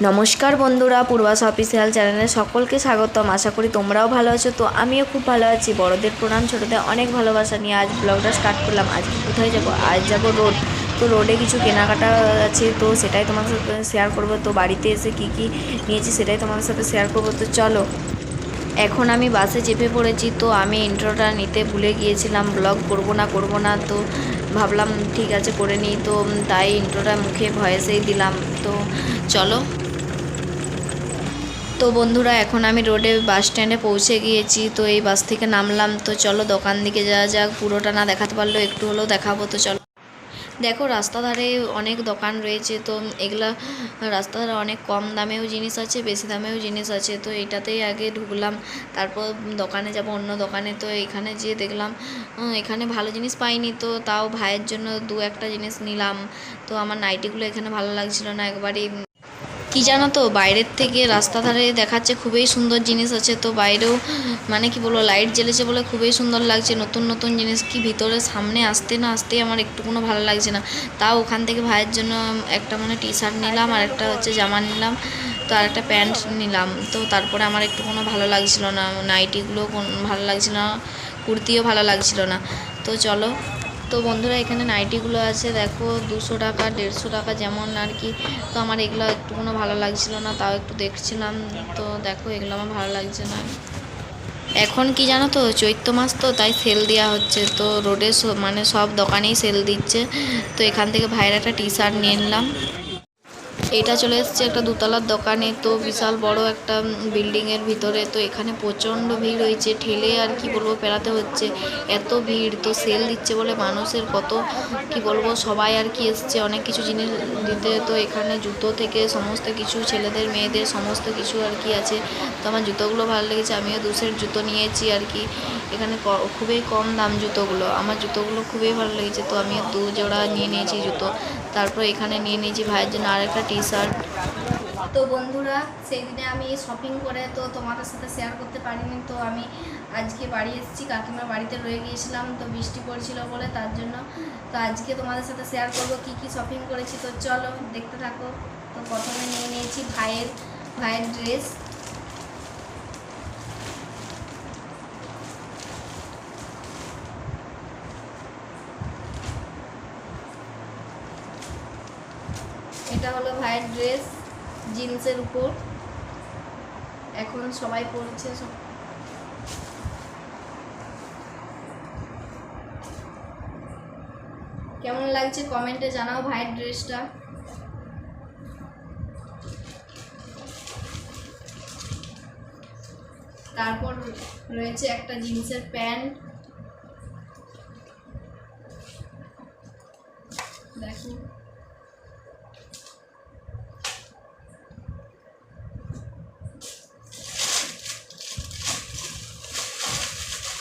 নমস্কার বন্ধুরা, পূর্বাস অফিসিয়াল চ্যানেলে সকলকে স্বাগতম। আশা করি তোমরাও ভালো আছো। তো আমিও খুব ভালো আছি। বড়দের প্রণাম, ছোটদের অনেক ভালোবাসা নিয়ে আজ ব্লগটা স্টার্ট করলাম। আজকে কোথায় যাব? আজ যাব রোড তো রোডে কিছু কেনাকাটা আছে, তো সেটাই তোমার সাথে শেয়ার করব। তো বাড়িতে এসে কি কি নিয়েছি সেটাই তোমার সাথে শেয়ার করব। তো চলো, এখন আমি বাসে চেপে পড়েছি। তো আমি ইন্ট্রোটা নিতে ভুলে গিয়েছিলাম। ব্লগ করব না করব না, তো ভাবলাম ঠিক আছে, করে নিই। তো তাই ইন্ট্রোটা মুখে ভয়েসেই দিলাম। তো চলো তো বন্ধুরা, এখন আমি রোডে বাস স্ট্যান্ডে পৌঁছে গিয়েছি। তো এই বাস থেকে নামলাম। তো চলো দোকান দিকে যাওয়া যাক। পুরোটা না দেখাতে পারলেও একটু হলেও দেখাবো। তো চলো। দেখো, রাস্তা ধারে অনেক দোকান রয়েছে। তো এগুলা রাস্তা ধারে অনেক কম দামেও জিনিস আছে, বেশি দামেও জিনিস আছে। তো এটাতেই আগে ঢুকলাম। তারপর দোকানে যাব, অন্য দোকানে। তো এখানে যেয়ে দেখলাম এখানে ভালো জিনিস পাইনি। তো তাও ভাইয়ের জন্য দু একটা জিনিস নিলাম। তো আমার নাইটিগুলো এখানে ভালো লাগছিল না। একবারই কি জানো তো, বাইরের থেকে রাস্তা ধারে দেখাচ্ছে খুবই সুন্দর জিনিস আছে, তো বাইরেও মানে কি বলব লাইট জ্বেলেছে বলে খুবই সুন্দর লাগছে। নতুন নতুন জিনিস কি ভিতরে সামনে আসতে না আসতেই আমার একটু কোনো ভালো লাগছে না। তাও ওখান থেকে ভাইয়ের জন্য একটা মানে টি শার্ট নিলাম, আর একটা হচ্ছে জামা নিলাম, তো আর একটা প্যান্ট নিলাম। তো তারপরে আমার একটু কোনো ভালো লাগছিল না, নাইটিগুলো ভালো লাগছিল না, কুর্তিও ভালো লাগছিল না। তো চলো তো বন্ধুরা এখানে নাইটিগুলো আছে, দেখো দুশো টাকা, দেড়শো টাকা যেমন আর কি। তো আমার এগুলো একটু কোনো ভালো লাগছিল না, তাও একটু দেখছিলাম। তো দেখো এগুলো আমার ভালো লাগছে না। এখন কি জানো তো, চৈত্র মাস তো, তাই সেল দেওয়া হচ্ছে। তো রোডে মানে সব দোকানেই সেল দিচ্ছে। তো এখান থেকে ভাইয়ের একটা টি শার্ট নিয়ে নিলাম। এটা চলে এসেছে একটা দোতলার দোকানে, তো বিশাল বড় একটা বিল্ডিংয়ের ভিতরে। তো এখানে প্রচণ্ড ভিড় হয়েছে, ঠেলে আর কি বলব পেরাতে হচ্ছে। এত ভিড়, তো সেল দিচ্ছে বলে মানুষের কত কি বলব, সবাই আর কি এসছে। অনেক কিছু জিনিস দিতে, তো এখানে জুতো থেকে সমস্ত কিছু, ছেলেদের, মেয়েদের সমস্ত কিছু আর কি আছে। তো আমার জুতোগুলো ভালো লেগেছে, আমিও দু সেট জুতো নিয়েছি আর কি। এখানে খুবই কম দাম জুতোগুলো, আমার জুতোগুলো খুবই ভালো লেগেছে। তো আমিও দু জোড়া নিয়ে নিয়েছি জুতো। তারপর এখানে নিয়ে নিয়েছি ভাইয়ের জন্য আর একটা টি শার্ট তো বন্ধুরা সেই দিনে আমি শপিং করে তো তোমাদের সাথে শেয়ার করতে পারিনি, তো আমি আজকে বাড়ি এসেছি কাকিমার বাড়িতে রয়ে গিয়েছিলাম, তো বৃষ্টি পড়ছিল বলে তার জন্য। তো আজকে তোমাদের সাথে শেয়ার করব কি কি শপিং করেছি, তো চলো দেখতে থাকো। তো প্রথমে নিয়ে নিয়েছি ভাইয়ের ভাইয়ের ড্রেস এটা ড্রেস জিন্সের উপর। এখন সবাই পরছে সব। কেমন লাগছে কমেন্টে জানাও ভাইয়ের ড্রেসটা। তারপর রয়েছে একটা জিন্সের প্যান্ট। দেখো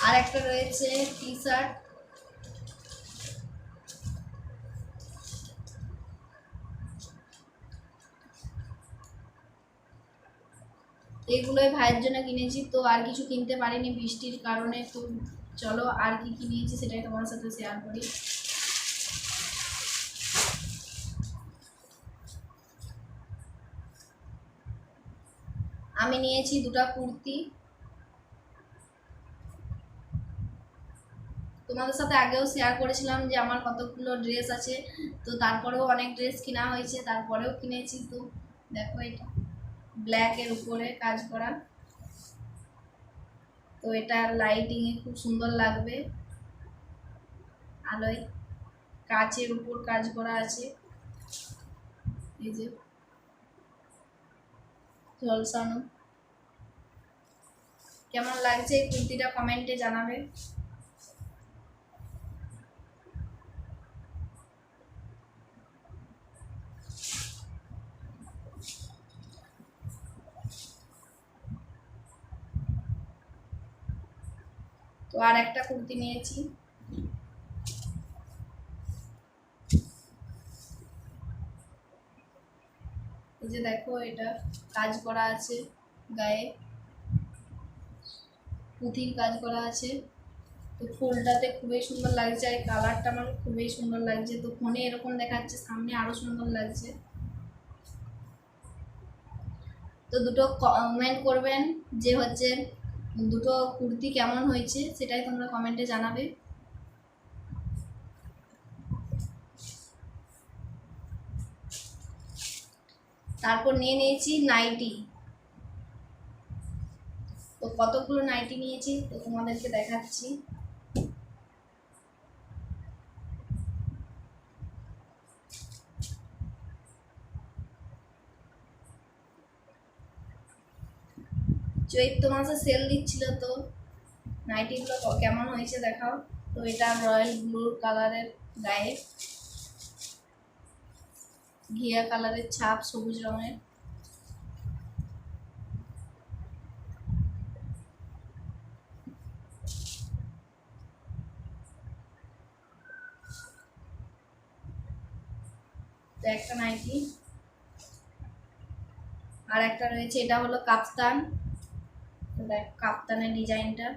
আর একটা রয়েছে টি শার্ট এগুলোই ভাইয়ের জন্য কিনেছি, তো আর কিছু কিনতে পারিনি বৃষ্টির কারণে, তো চলো আর কি কি নিয়েছি সেটাই তোমার সাথে শেয়ার করি। আমি নিয়েছি দুটো কুর্তি। তোমাদের সাথে আগেও শেয়ার করেছিলাম যে আমার কতগুলো ড্রেস আছে। তো তারপরেও অনেক ড্রেস কেনা হয়েছে, তারপরেও কিনেছি। তো দেখো এটা ব্ল্যাকের উপরে কাজ করা। তো এটা লাইটিংয়ে খুব সুন্দর লাগবে। আলোয় কাচের উপর কাজ করা আছে। এই যে ঝলসানো কেমন লাগছে এই কুর্তিটা কমেন্টে জানাবে। তো আর একটা কুর্তি নিয়েছি। এই যে দেখো, এটা কাজ করা আছে গায়ে। পুঁথির কাজ করা আছে। তো ফুলটাতে খুবই সুন্দর লাগছে আর কালারটা আমার খুবই সুন্দর লাগছে। তো ফোনে এরকম দেখাচ্ছে, সামনে আরও সুন্দর লাগছে। তো দুটো কমেন্ট করবেন যে হচ্ছে দুটো কুর্তি কেমন হয়েছে সেটাই তোমরা কমেন্টে জানাবে। তারপর নিয়ে নিয়েছি নাইটি। তো কতগুলো নাইটি নিয়েছি তো তোমাদেরকে দেখাচ্ছি। চৈত্র মাসে সেল দিচ্ছিল তো। নাইটিগুলো কেমন হয়েছে দেখাও। তো এটা রয়্যাল ব্লু কালারের গায়ে। ঘিয়া কালারের ছাপ, সবুজ রঙের। তো একটা নাইটি আর একটা রয়েছে, এটা হলো কাপ্তান। দেখ, কাপ্তানের ডিজাইনটা।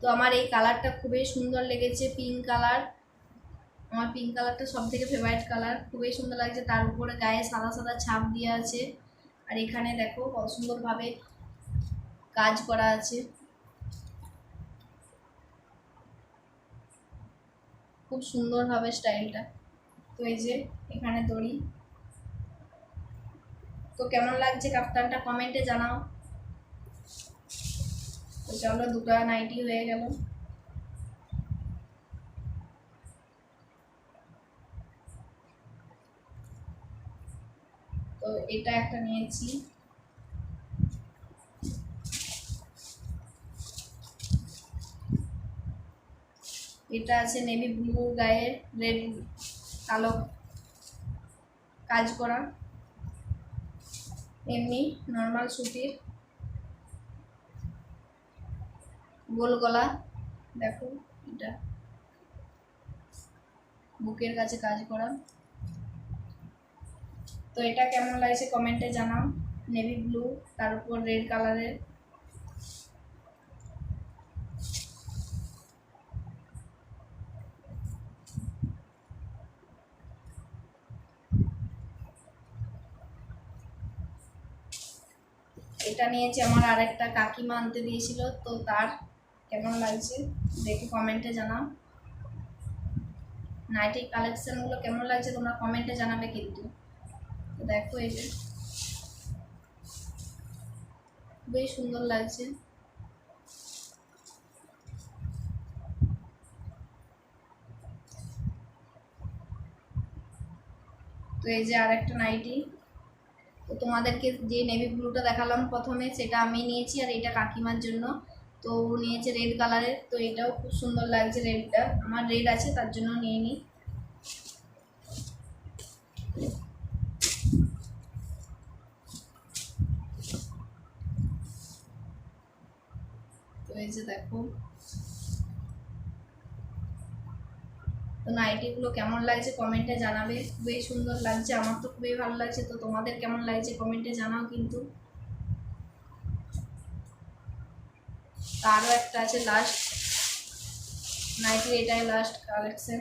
তো আমার এই কালারটা খুবই সুন্দর লেগেছে পিঙ্ক কালার আমার পিঙ্ক কালারটা সব থেকে ফেভারিট কালার খুবই সুন্দর লাগছে, তার উপরে গায়ে সাদা সাদা ছাপ দেওয়া আছে। আর এখানে দেখো, কত সুন্দরভাবে কাজ করা আছে। খুব সুন্দরভাবে স্টাইলটা তো এই যে, এখানে দড়ি। তো কেমন লাগছে কাপ্তানটা? কমেন্টে জানাও। তো চলো, দুটো নাইটি হয়ে গেল। তো এটা একটা নিয়েছি। এটা আছে নেভি ব্লু গায়ে রেড কালো কাজ করা। এমনি নর্মাল সুতির গোল গলা, দেখো এটা। বুকের কাছে কাজ করা। তো এটা কেমন লাগছে কমেন্টে জানাও। নেভি ব্লু তার উপর রেড কালারের এটা নিয়েছি আমার আরেকটা কাকিমা আনতে দিয়েছিল, তো তার কেমন লাগছে দেখে কমেন্টে জানাও। নাইটি কালেকশানগুলো কেমন লাগছে তোমরা কমেন্টে জানাবে কিন্তু। দেখো যে খুবই সুন্দর লাগছে। তো এই যে আরেকটা নাইটি তো তোমাদেরকে যে নেভি ব্লুটা দেখালাম প্রথমে, সেটা আমি নিয়েছি আর এটা কাকিমার জন্য। তো নিয়েছে রেড কালারের তো এটাও খুব সুন্দর লাগছে রেডটা আমার রেড আছে, তার জন্য নিয়ে নিই তো এই যে দেখো তো নাইটিগুলো কেমন লাগছে কমেন্টে জানাবে। খুবই সুন্দর লাগছে, আমার তো খুবই ভালো লাগছে। তো তোমাদের কেমন লাগছে কমেন্টে জানাও কিন্তু। আরও একটা আছে লাস্ট নাইটি এটাই লাস্ট কালেকশন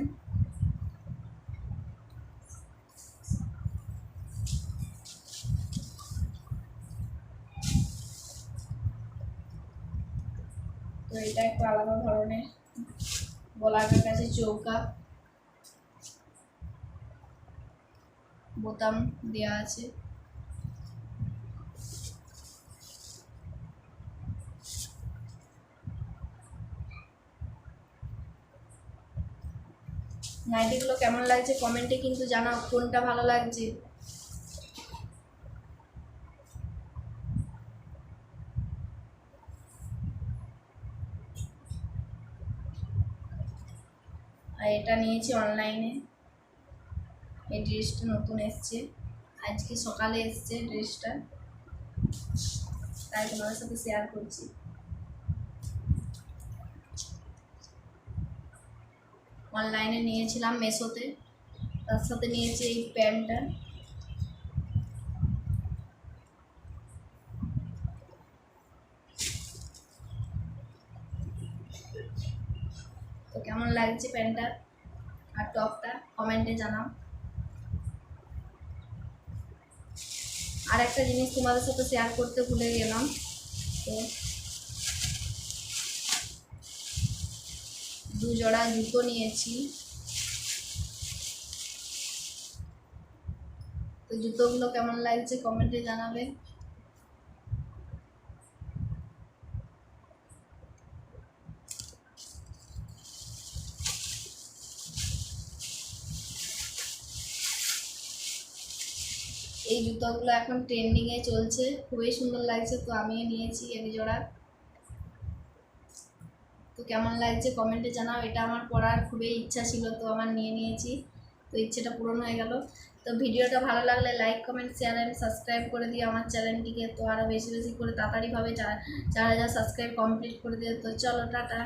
তো এটা একটু আলাদা ধরনের। গলাটার কাছে চৌকা। বোতাম দেওয়া আছে। নাইটিগুলো কেমন লাগছে কমেন্টে কিন্তু জানাও, কোনটা ভালো লাগছে? আর এটা নিয়েছি অনলাইনে এই ড্রেসটা নতুন এসছে। আজকে সকালে এসছে ড্রেসটা। তাই তোমাদের সাথে শেয়ার করছি। অনলাইনে নিয়েছিলাম মেশোতে। তার সাথে নিয়েছি এই প্যান্টটা। তো কেমন লাগছে প্যান্টটা? আর টপটা কমেন্টে জানাও। আর একটা জিনিস তোমাদের সাথে শেয়ার করতে ভুলে গেলাম। তো দু জোড়া জুতো নিয়েছি। তো জুতোগুলো কেমন লাগছে কমেন্টে জানাবে। জুতোগুলো এখন ট্রেন্ডিংয়ে চলছে। খুবই সুন্দর লাগছে, তো আমিও নিয়েছি এক জোড়া তো কেমন লাগছে কমেন্টে জানাও, এটা আমার পরার খুবই ইচ্ছা ছিল, তো আমার নিয়ে নিয়েছি। তো ইচ্ছেটা পূরণ হয়ে গেল। তো ভিডিওটা ভালো লাগলে like comment share and subscribe করে দিও আমার চ্যানেলটিকে তো আরও বেশি বেশি করে তাড়াতাড়িভাবে চার চার হাজার সাবস্ক্রাইব কমপ্লিট করে দিও। তো চলো, টাটা।